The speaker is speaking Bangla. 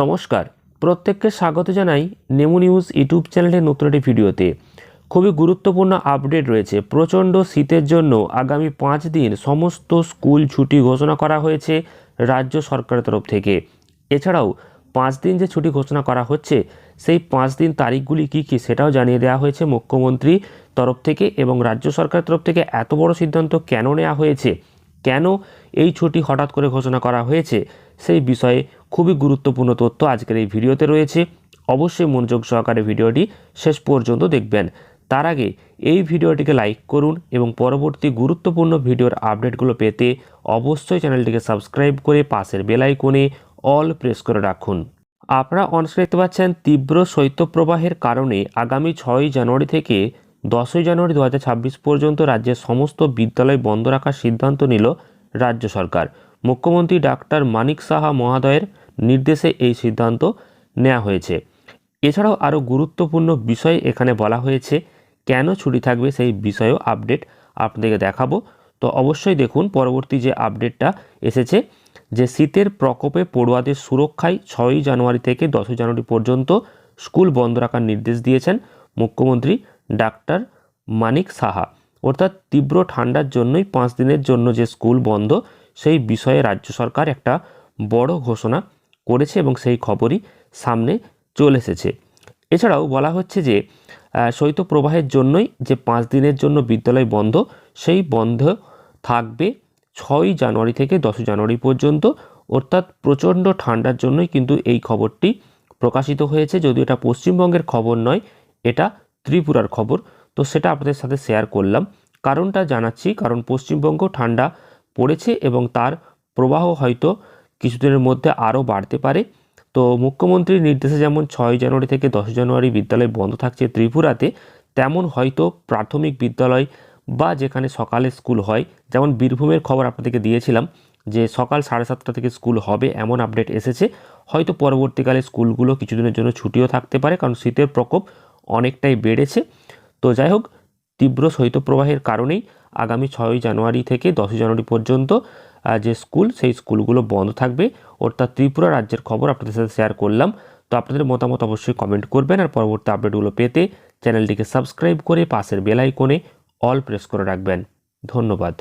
নমস্কার। প্রত্যেককে স্বাগত জানাই নেমু নিউজ ইউটিউব চ্যানেলের নতুন একটি ভিডিওতে। খুবই গুরুত্বপূর্ণ আপডেট রয়েছে। প্রচণ্ড শীতের জন্য আগামী পাঁচ দিন সমস্ত স্কুল ছুটি ঘোষণা করা হয়েছে রাজ্য সরকারের তরফ থেকে। এছাড়াও পাঁচ দিন যে ছুটি ঘোষণা করা হচ্ছে, সেই পাঁচ দিন তারিখগুলি কী কী সেটাও জানিয়ে দেওয়া হয়েছে মুখ্যমন্ত্রী তরফ থেকে এবং রাজ্য সরকারের তরফ থেকে এত বড় সিদ্ধান্ত কেন নেওয়া হয়েছে? কেন এই ছুটি হঠাৎ করে ঘোষণা করা হয়েছে সেই বিষয়ে খুবই গুরুত্বপূর্ণ তথ্য আজকের এই ভিডিওতে রয়েছে। অবশ্যই মনোযোগ সহকারে ভিডিওটি শেষ পর্যন্ত দেখবেন। তার আগে এই ভিডিওটিকে লাইক করুন এবং পরবর্তী গুরুত্বপূর্ণ ভিডিওর আপডেটগুলো পেতে অবশ্যই চ্যানেলটিকে সাবস্ক্রাইব করে পাশের বেল আইকনে অল প্রেস করে রাখুন। আপনারা অনস্ক্রিন দেখতে পাচ্ছেন তীব্র শৈত্যপ্রবাহের কারণে আগামী ছয়ই জানুয়ারি থেকে দশই জানুয়ারি দু হাজার ছাব্বিশ পর্যন্ত রাজ্যের সমস্ত বিদ্যালয় বন্ধ রাখার সিদ্ধান্ত নিল রাজ্য সরকার। মুখ্যমন্ত্রী ডাক্তার মানিক সাহা মহাদয়ের নির্দেশে এই সিদ্ধান্ত নেওয়া হয়েছে। এছাড়াও আরও গুরুত্বপূর্ণ বিষয় এখানে বলা হয়েছে, কেন ছুটি থাকবে সেই বিষয়েও আপডেট আপনাদেরকে দেখাবো। তো অবশ্যই দেখুন, পরবর্তী যে আপডেটটা এসেছে, যে শীতের প্রকোপে পড়ুয়াদের সুরক্ষায় ছয়ই জানুয়ারি থেকে দশই জানুয়ারি পর্যন্ত স্কুল বন্ধ রাখার নির্দেশ দিয়েছেন মুখ্যমন্ত্রী ডাক্তার মানিক সাহা। অর্থাৎ তীব্র ঠান্ডার জন্যই পাঁচ দিনের জন্য যে স্কুল বন্ধ, সেই বিষয়ে রাজ্য সরকার একটা বড় ঘোষণা করেছে এবং সেই খবরই সামনে চলে এসেছে। এছাড়াও বলা হচ্ছে যে শৈত্যপ্রবাহের জন্যই যে পাঁচ দিনের জন্য বিদ্যালয় বন্ধ, সেই বন্ধ থাকবে ছয়ই জানুয়ারি থেকে দশই জানুয়ারি পর্যন্ত। অর্থাৎ প্রচণ্ড ঠান্ডার জন্যই কিন্তু এই খবরটি প্রকাশিত হয়েছে, যদিও এটা পশ্চিমবঙ্গের খবর নয়, এটা ত্রিপুরার খবর। তো সেটা আপনাদের সাথে শেয়ার করলাম। কারণটা জানাচ্ছি, কারণ পশ্চিমবঙ্গ ঠান্ডা পড়েছে এবং তার প্রবাহ হয়তো কিছুদিনের মধ্যে আরও বাড়তে পারে। তো মুখ্যমন্ত্রীর নির্দেশে যেমন ছয় জানুয়ারি থেকে দশ জানুয়ারি বিদ্যালয় বন্ধ থাকছে ত্রিপুরাতে, তেমন হয়তো প্রাথমিক বিদ্যালয় বা যেখানে সকালে স্কুল হয়, যেমন বীরভূমের খবর আপনাদেরকে দিয়েছিলাম যে সকাল সাড়ে সাতটা থেকে স্কুল হবে এমন আপডেট এসেছে। হয়তো পরবর্তীকালে স্কুলগুলো কিছুদিনের জন্য ছুটিও থাকতে পারে, কারণ শীতের প্রকোপ অনেকটাই বেড়েছে। তো যাই হোক, তীব্র শৈত্যপ্রবাহের কারণেই আগামী ছয়ই জানুয়ারি থেকে দশই জানুয়ারি পর্যন্ত যে স্কুল, সেই স্কুলগুলো বন্ধ থাকবে। অর্থাৎ ত্রিপুরা রাজ্যের খবর আপনাদের সাথে শেয়ার করলাম। তো আপনাদের মতামত অবশ্যই কমেন্ট করবেন আর পরবর্তী আপডেটগুলো পেতে চ্যানেলটিকে সাবস্ক্রাইব করে পাশের বেল আইকনে অল প্রেস করে রাখবেন। ধন্যবাদ।